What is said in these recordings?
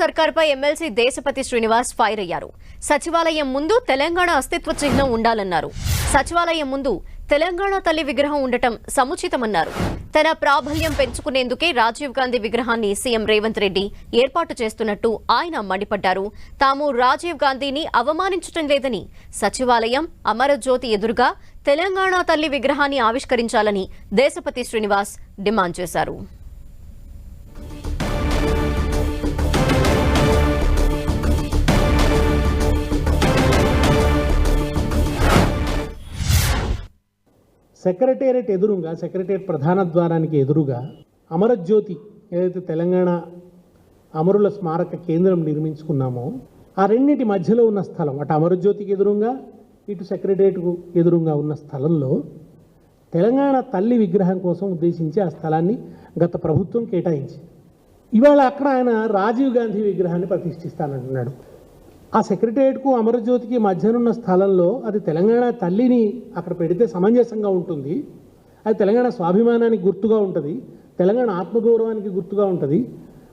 సర్కార్పై MLC Deshapati Srinivas fire అయ్యారు. సచివాలయం ముందు తెలంగాణ అస్తిత్వ చిహ్నం ఉండాలన్నారు. సచివాలయం ముందు తెలంగాణ తల్లి విగ్రహం ఉండటం సముచితమన్నారు. తన ప్రాబల్యం పెంచుకునేందుకే రాజీవ్ గాంధీ విగ్రహాన్ని సీఎం రేవంత్ రెడ్డి ఏర్పాటు చేస్తున్నట్టు ఆయన మండిపడ్డారు. తాము రాజీవ్ గాంధీని అవమానించటం లేదని సచివాలయం అమరజ్యోతి ఎదురుగా తెలంగాణ తల్లి విగ్రహాన్ని ఆవిష్కరించాలని దేశపతి శ్రీనివాస్ డిమాండ్ చేశారు. సెక్రటేరియట్ ఎదురుగా సెక్రటేరియట్ ప్రధాన ద్వారానికి ఎదురుగా అమరజ్యోతి ఏదైతే తెలంగాణ అమరుల స్మారక కేంద్రం నిర్మించుకున్నామో ఆ రెండింటి మధ్యలో ఉన్న స్థలం అటు అమరజ్యోతికి ఎదురుగా ఇటు సెక్రటేరియట్కు ఎదురుగా ఉన్న స్థలంలో తెలంగాణ తల్లి విగ్రహం కోసం ఉద్దేశించి ఆ స్థలాన్ని గత ప్రభుత్వం కేటాయించింది. ఇవాళ అక్కడ ఆయన రాజీవ్ గాంధీ విగ్రహాన్ని ప్రతిష్ఠిస్తానంటున్నాడు. ఆ సెక్రటేరియట్కు అమరజ్యోతికి మధ్యనున్న స్థలంలో అది తెలంగాణ తల్లిని అక్కడ పెడితే సమంజసంగా ఉంటుంది. అది తెలంగాణ స్వాభిమానానికి గుర్తుగా ఉంటుంది. తెలంగాణ ఆత్మగౌరవానికి గుర్తుగా ఉంటుంది.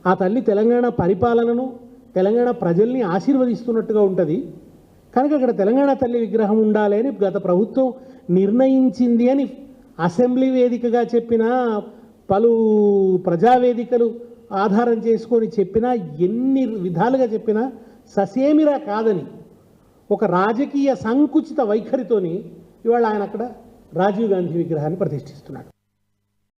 ఆ తల్లి తెలంగాణ పరిపాలనను తెలంగాణ ప్రజల్ని ఆశీర్వదిస్తున్నట్టుగా ఉంటుంది. కనుక అక్కడ తెలంగాణ తల్లి విగ్రహం ఉండాలి అని గత ప్రభుత్వం నిర్ణయించింది అని అసెంబ్లీ వేదికగా చెప్పిన పలు ప్రజావేదికలు ఆధారం చేసుకొని చెప్పినా ఎన్ని విధాలుగా చెప్పినా ససేమిరా కాదని ఒక రాజకీయ సంకుచిత వైఖరితోని ఇవాళ ఆయన అక్కడ రాజీవ్ గాంధీ విగ్రహాన్ని ప్రతిష్ఠిస్తున్నాడు.